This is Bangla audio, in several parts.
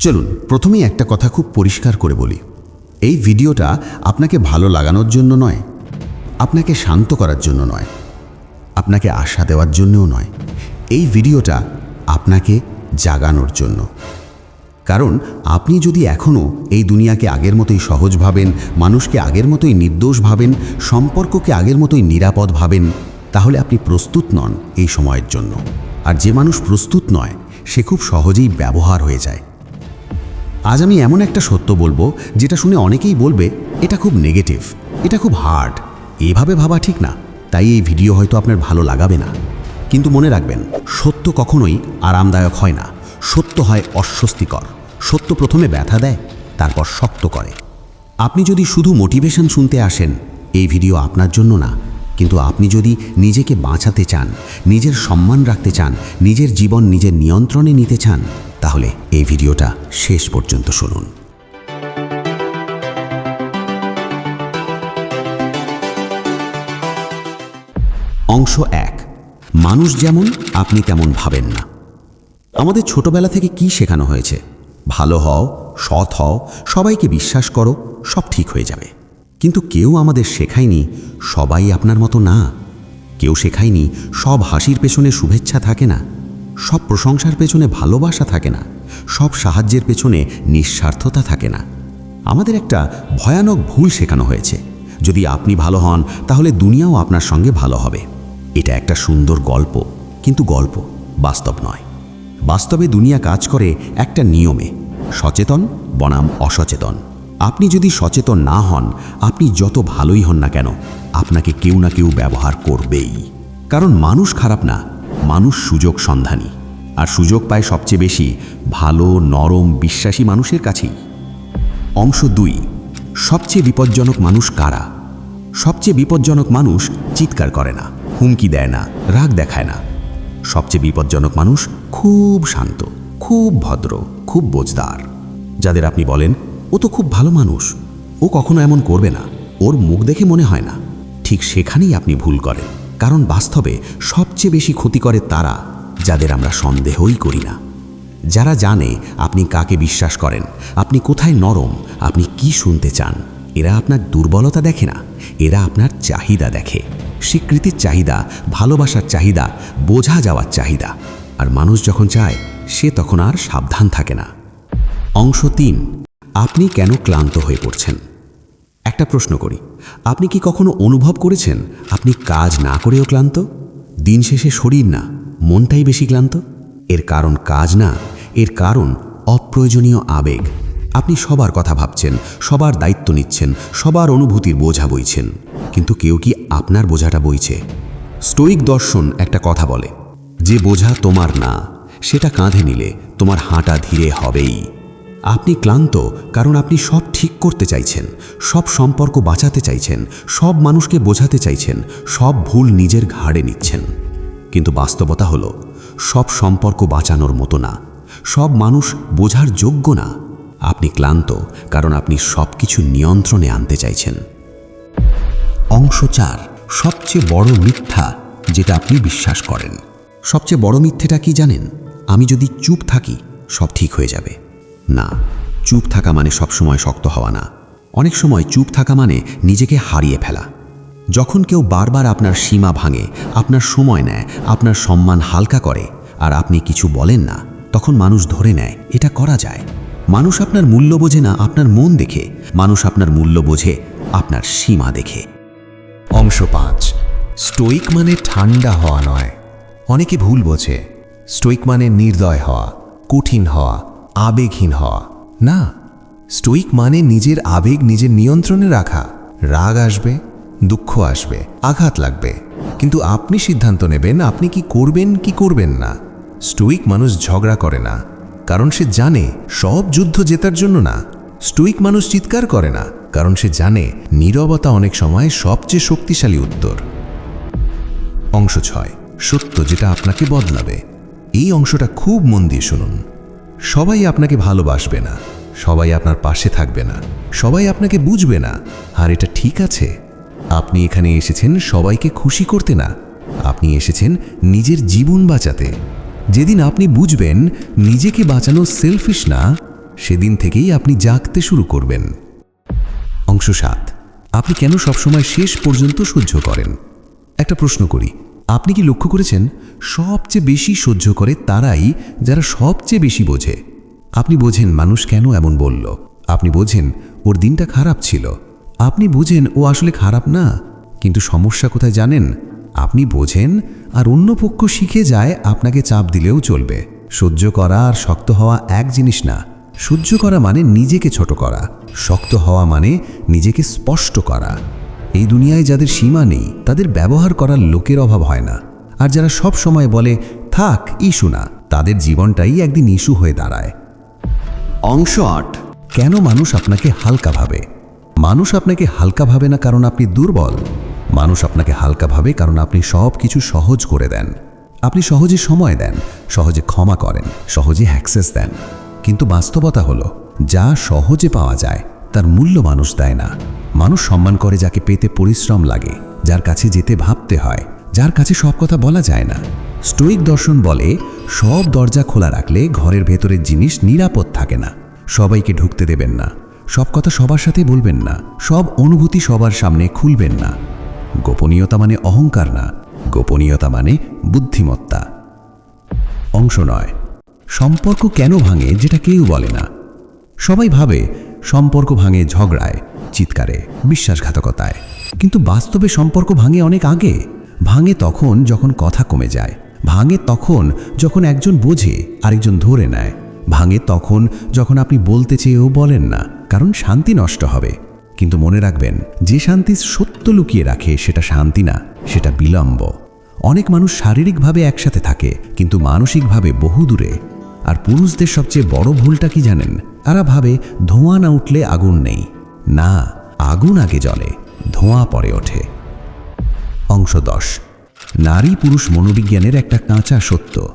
চলুন, প্রথমেই একটা কথা খুব পরিষ্কার করে বলি। এই ভিডিওটা আপনাকে ভালো লাগানোর জন্য নয়, আপনাকে শান্ত করার জন্য নয়, আপনাকে আশা দেওয়ার জন্যও নয়। এই ভিডিওটা আপনাকে জাগানোর জন্য। কারণ আপনি যদি এখনও এই দুনিয়াকে আগের মতোই সহজ ভাবেন, মানুষকে আগের মতোই নির্দোষ ভাবেন, সম্পর্ককে আগের মতোই নিরাপদ ভাবেন, তাহলে আপনি প্রস্তুত নন এই সময়ের জন্য। আর যে মানুষ প্রস্তুত নয়, সে খুব সহজেই ব্যবহার হয়ে যায়। আজ আমি এমন একটা সত্য বলব, যেটা শুনে অনেকেই বলবে, এটা খুব নেগেটিভ এটা খুব হার্ড এভাবে ভাবা ঠিক না, তাই এই ভিডিও হয়তো আপনার ভালো লাগাবে না। কিন্তু মনে রাখবেন, সত্য কখনোই আরামদায়ক হয় না। সত্য হয় অস্বস্তিকর। সত্য প্রথমে ব্যথা দেয়, তারপর শক্ত করে। আপনি যদি শুধু মোটিভেশন শুনতে আসেন, এই ভিডিও আপনার জন্য না। কিন্তু আপনি যদি নিজেকে বাঁচাতে চান, নিজের সম্মান রাখতে চান, নিজের জীবন নিজের নিয়ন্ত্রণে নিতে চান তাহলে এই ভিডিওটা শেষ পর্যন্ত শুনুন। অংশ এক, মানুষ যেমন, আপনি তেমন ভাবেন না। আমাদের ছোটবেলা থেকে কি শেখানো হয়েছে? ভালো হও, সৎ হও, সবাইকে বিশ্বাস করো, সব ঠিক হয়ে যাবে। কিন্তু কেউ আমাদের শেখায়নি, সবাই আপনার মতো না। কেউ শেখায়নি, সব হাসির পেছনে শুভেচ্ছা থাকে না। সব প্রশংসার পেছনে ভালোবাসা থাকে না, সব সাহায্যের পেছনে নিঃস্বার্থতা থাকে না। আমাদের একটা ভয়ানক ভুল শেখানো হয়েছে। যদি আপনি ভালো হন, তাহলে দুনিয়াও আপনার সঙ্গে ভালো হবে। এটা একটা সুন্দর গল্প, কিন্তু গল্প বাস্তব নয়। বাস্তবে দুনিয়া কাজ করে একটা নিয়মে, সচেতন বনাম অসচেতন। আপনি যদি সচেতন না হন, আপনি যত ভালোই হন না কেন, আপনাকে কেউ না কেউ ব্যবহার করবেই। কারণ মানুষ খারাপ না মানুষ সুযোগ সন্ধানী, আর সুযোগ পায় সবচেয়ে বেশি ভালো, নরম, বিশ্বাসী মানুষের কাছেই। অংশ দুই, সবচেয়ে বিপজ্জনক মানুষ কারা? সবচেয়ে বিপজ্জনক মানুষ চিৎকার করে না, হুমকি দেয় না, রাগ দেখায় না। সবচেয়ে বিপজ্জনক মানুষ খুব শান্ত, খুব ভদ্র, খুব বোঝদার। যাদের আপনি বলেন, ও তো খুব ভালো মানুষ, ও কখনো এমন করবে না, ওর মুখ দেখে মনে হয় না। ঠিক সেখানেই আপনি ভুল করেন। কারণ বাস্তবে সবচেয়ে বেশি ক্ষতি করে তারা, যাদের আমরা সন্দেহই করি না। যারা জানে আপনি কাকে বিশ্বাস করেন, আপনি কোথায় নরম, আপনি কি শুনতে চান, এরা আপনার দুর্বলতা দেখে না, এরা আপনার চাহিদা দেখে। স্বীকৃতির চাহিদা, ভালোবাসার চাহিদা, বোঝা যাওয়ার চাহিদা। আর মানুষ যখন চায়, সে তখন আর সাবধান থাকে না। অংশ তিন, আপনি কেন ক্লান্ত হয়ে পড়ছেন? একটা প্রশ্ন করি। আপনি কি কখনো অনুভব করেছেন, আপনি কাজ না করেও ক্লান্ত? দিন শেষে শরীর না, মনটাই বেশি ক্লান্ত? এর কারণ কাজ না, এর কারণ অপ্রয়োজনীয় আবেগ। আপনি সবার কথা ভাবছেন, সবার দায়িত্ব নিচ্ছেন, সবার অনুভূতির বোঝা বইছেন, কিন্তু কেউ কি আপনার বোঝাটা বইছে? স্টোইক দর্শন একটা কথা বলে, যে বোঝা তোমার না, সেটা কাঁধে নিলে তোমার হাঁটা ধীরে হবেই। আপনি ক্লান্ত কারণ আপনি সব ঠিক করতে চাইছেন, সব সম্পর্ক বাঁচাতে চাইছেন, সব মানুষকে বোঝাতে চাইছেন, সব ভুল নিজের ঘাড়ে নিচ্ছেন। কিন্তু বাস্তবতা হলো, সব সম্পর্ক বাঁচানোর মতো না, সব মানুষ বোঝার যোগ্য না। আপনি ক্লান্ত কারণ আপনি সব কিছু নিয়ন্ত্রণে আনতে চাইছেন। অংশ চার, সবচেয়ে বড় মিথ্যা যেটা আপনি বিশ্বাস করেন। সবচেয়ে বড় মিথ্যেটা কি জানেন? আমি যদি চুপ থাকি, সব ঠিক হয়ে যাবে। না, চুপ থাকা মানে সবসময় শক্ত হওয়া না। অনেক সময় চুপ থাকা মানে নিজেকে হারিয়ে ফেলা। যখন কেউ বারবার আপনার সীমা ভাঙে, আপনার সময় নেয়, আপনার সম্মান হালকা করে, আর আপনি কিছু বলেন না, তখন মানুষ ধরে নেয়, এটা করা যায়। মানুষ আপনার মূল্য বোঝে না, আপনার মন দেখে। মানুষ আপনার মূল্য বোঝে, আপনার সীমা দেখে। অংশ পাঁচ, স্টোইক মানে ঠান্ডা হওয়া নয়। অনেকে ভুল বোঝে। স্টোইক মানে নির্দয় হওয়া, কঠিন হওয়া আবেগহীন হওয়া। না, স্টোইক মানে নিজের আবেগ নিজের নিয়ন্ত্রণে রাখা। রাগ আসবে, দুঃখ আসবে, আঘাত লাগবে। কিন্তু আপনি সিদ্ধান্ত নেবেন আপনি কি করবেন কি করবেন না। স্টোইক মানুষ ঝগড়া করে না, কারণ সে জানে সব যুদ্ধ জেতার জন্য না। স্টোইক মানুষ চিৎকার করে না, কারণ সে জানে নীরবতা অনেক সময় সবচেয়ে শক্তিশালী উত্তর। অংশ ছয়, সত্য যেটা আপনাকে বদলাবে। এই অংশটা খুব মন দিয়ে শুনুন। সবাই আপনাকে ভালোবাসবে না, সবাই আপনার পাশে থাকবে না, সবাই আপনাকে বুঝবে না। আর এটা ঠিক আছে, আপনি এখানে এসেছেন সবাইকে খুশি করতে না, আপনি এসেছেন নিজের জীবন বাঁচাতে। যেদিন আপনি বুঝবেন নিজেকে বাঁচানো সেলফিশ না, সেদিন থেকেই আপনি জাগতে শুরু করবেন। অংশ সাত, আপনি কেন সবসময় শেষ পর্যন্ত সহ্য করেন? একটা প্রশ্ন করি আপনি কি লক্ষ্য করেছেন? সবচেয়ে বেশি সহ্য করে তারাই যারা সবচেয়ে বেশি বোঝে। আপনি বোঝেন মানুষ কেন এমন বলল। আপনি বোঝেন ওর দিনটা খারাপ ছিল। আপনি বোঝেন ও আসলে খারাপ না। কিন্তু সমস্যা কোথায় জানেন? আপনি বোঝেন আর অন্য পক্ষ শিখে যায় আপনাকে চাপ দিলেও চলবে। সহ্য করা আর শক্ত হওয়া এক জিনিস না। সহ্য করা মানে নিজেকে ছোট করা। শক্ত হওয়া মানে নিজেকে স্পষ্ট করা। এই দুনিয়ায় যাদের সীমা নেই, তাদের ব্যবহার করার লোকের অভাব হয় না। আর যারা সব সময় বলে, থাক ইস্যু না, তাদের জীবনটাই একদিন ইস্যু হয়ে দাঁড়ায়। অংশ আট, কেন মানুষ আপনাকে হালকা ভাবে? মানুষ আপনাকে হালকা ভাবে না কারণ আপনি দুর্বল? মানুষ আপনাকে হালকা ভাবে কারণ আপনি সব কিছু সহজ করে দেন। আপনি সহজে সময় দেন, সহজে ক্ষমা করেন, সহজে অ্যাক্সেস দেন। কিন্তু বাস্তবতা হলো, যা সহজে পাওয়া যায় তার মূল্য মানুষ দেয় না। মানুষ সম্মান করে যাকে পেতে পরিশ্রম লাগে, যার কাছে যেতে ভাবতে হয়, যার কাছে সব কথা বলা যায় না। স্টোইক দর্শন বলে, সব দরজা খোলা রাখলে ঘরের ভেতরের জিনিস নিরাপদ থাকে না। সবাইকে ঢুকতে দেবেন না। সব কথা সবার সাথে বলবেন না। সব অনুভূতি সবার সামনে খুলবেন না। গোপনীয়তা মানে অহংকার না। গোপনীয়তা মানে বুদ্ধিমত্তা। অংশ নয়। সম্পর্ক কেন ভাঙে, যেটা কেউ বলে না। সবাই ভাবে সম্পর্ক ভাঙে ঝগড়ায়, চিৎকারে, বিশ্বাসঘাতকতায়। কিন্তু বাস্তবে সম্পর্ক ভাঙে অনেক আগে। ভাঙে তখন যখন কথা কমে যায়। ভাঙে তখন যখন একজন বোঝে, আরেকজন ধরে নেয়। ভাঙে তখন যখন আপনি বলতে চেয়েও বলেন না, কারণ শান্তি নষ্ট হবে। কিন্তু মনে রাখবেন, যে শান্তি সত্য লুকিয়ে রাখে, সেটা শান্তি না, সেটা বিলম্ব। অনেক মানুষ শারীরিকভাবে একসাথে থাকে, কিন্তু মানসিকভাবে বহু দূরে আর পুরুষদের সবচেয়ে বড় ভুলটা কি জানেন? তারা ভাবে, ধোঁয়া না উঠলে আগুন নেই। না, আগুন আগে জ্বলে, ধোঁয়া পরে ওঠে। অংশ দশ। নারী পুরুষ মনোবিজ্ঞানের একটা কাঁচা সত্য।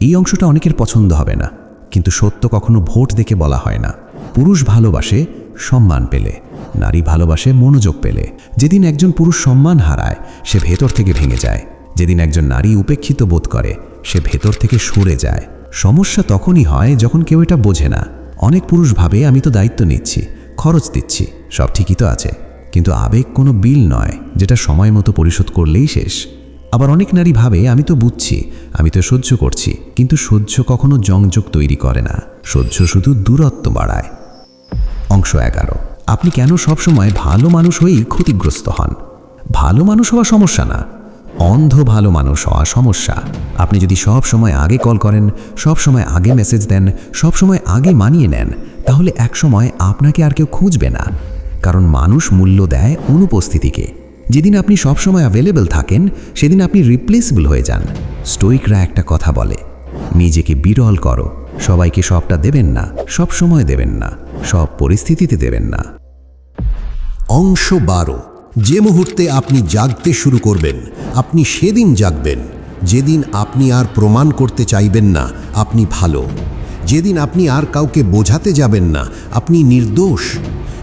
এই অংশটা অনেকের পছন্দ হবে না, কিন্তু সত্য কখনো ভোট দেখে বলা হয় না। পুরুষ ভালোবাসে সম্মান পেলে, নারী ভালোবাসে মনোযোগ পেলে। যেদিন একজন পুরুষ সম্মান হারায়, সে ভেতর থেকে ভেঙে যায়। যেদিন একজন নারী উপেক্ষিত বোধ করে, সে ভেতর থেকে সরে যায়। সমস্যা তখনই হয় যখন কেউ এটা বোঝে না। অনেক পুরুষ ভাবে আমি তো দায়িত্ব নিচ্ছি, খরচ দিচ্ছি, সব ঠিকই তো আছে। কিন্তু আবেগ কোনো বিল নয়, যেটা সময় মতো পরিশোধ করলেই শেষ। আবার অনেক নারী ভাবে আমি তো বুঝছি, আমি তো সহ্য করছি, কিন্তু সহ্য কখনো জংযোগ তৈরি করে না। সহ্য শুধু দূরত্ব বাড়ায়। অংশ এগারো। আপনি কেন সবসময় ভালো মানুষ হয়েই ক্ষতিগ্রস্ত হন? ভালো মানুষ হওয়া সমস্যা না। অন্ধ ভালো মানুষ হওয়া সমস্যা। আপনি যদি সব সময় আগে কল করেন, সব সময় আগে মেসেজ দেন, সব সময় আগে মানিয়ে নেন, তাহলে একসময় আপনাকে আর কেউ খুঁজবে না। কারণ মানুষ মূল্য দেয় অনুপস্থিতিকে। যেদিন আপনি সবসময় অ্যাভেলেবেল থাকেন, সেদিন আপনি রিপ্লেসেবল হয়ে যান। স্টোইকরা একটা কথা বলে, নিজেকে বিরল করো। সবাইকে সবটা দেবেন না, সব সময় দেবেন না, সব পরিস্থিতিতে দেবেন না। অংশ বারো। যে মুহূর্তে আপনি জাগতে শুরু করবেন, আপনি সেদিন জাগবেন। যেদিন আপনি আর প্রমাণ করতে চাইবেন না, আপনি ভালো। যেদিন আপনি আর কাউকে বোঝাতে যাবেন না, আপনি নির্দোষ।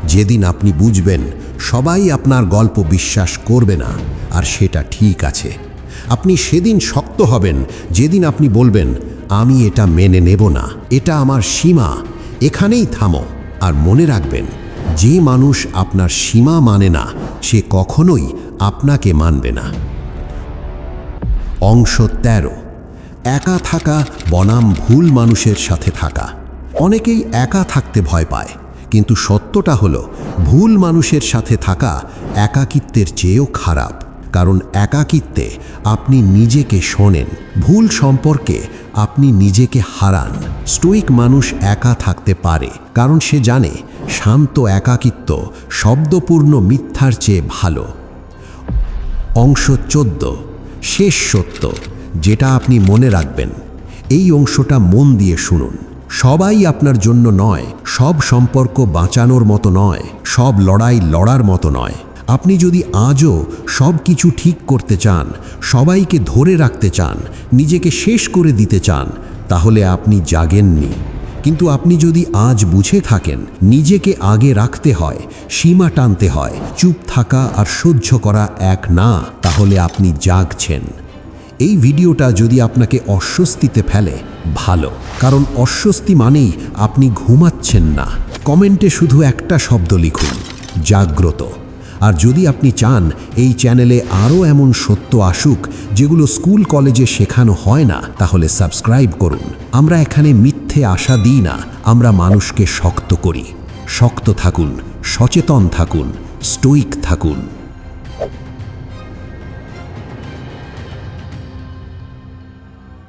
যেদিন আপনি বুঝবেন, সবাই আপনার গল্প বিশ্বাস করবে না, আর সেটা ঠিক আছে। আপনি সেদিন শক্ত হবেন, যেদিন আপনি বলবেন, আমি এটা মেনে নেব না, এটা আমার সীমা, এখানেই থামো। আর মনে রাখবেন যে মানুষ আপনার সীমা মানে না, সে কখনোই আপনাকে মানবে না। অংশ তেরো। একা থাকা বনাম ভুল মানুষের সাথে থাকা। অনেকেই একা থাকতে ভয় পায়, কিন্তু সত্যটা হলো, ভুল মানুষের সাথে থাকা একাকিত্বের চেয়েও খারাপ। কারণ একাকিত্বে আপনি নিজেকে শোনেন, ভুল সম্পর্কে আপনি নিজেকে হারান। স্টোইক মানুষ একা থাকতে পারে, কারণ সে জানে শান্ত একাকিত্ব, শব্দপূর্ণ মিথ্যার চেয়ে ভালো। অংশ চোদ্দ, শেষ সত্য, যেটা আপনি মনে রাখবেন। এই অংশটা মন দিয়ে শুনুন। সবাই আপনার জন্য নয়, সব সম্পর্ক বাঁচানোর মতো নয়, সব লড়াই লড়ার মতো নয়। আপনি যদি আজও সব কিছু ঠিক করতে চান, সবাইকে ধরে রাখতে চান, নিজেকে শেষ করে দিতে চান, তাহলে আপনি জাগেননি। কিন্তু আপনি যদি আজ বুঝে থাকেন, নিজেকে আগে রাখতে হয়, সীমা টানতে হয়, চুপ থাকা আর সহ্য করা এক না, তাহলে আপনি জাগছেন। এই ভিডিওটা যদি আপনাকে অস্বস্তিতে ফেলে, ভালো। কারণ অস্বস্তি মানেই আপনি ঘুমাচ্ছেন না। কমেন্টে শুধু একটা শব্দ লিখুন, জাগ্রত। আর যদি আপনি চান, এই চ্যানেলে আরও এমন সত্য আসুক, যেগুলো স্কুল কলেজে শেখানো হয় না, তাহলে সাবস্ক্রাইব করুন। আমরা এখানে মিথ্যে আশা দিই না, আমরা মানুষকে শক্ত করি। শক্ত থাকুন, সচেতন থাকুন, স্টোইক থাকুন।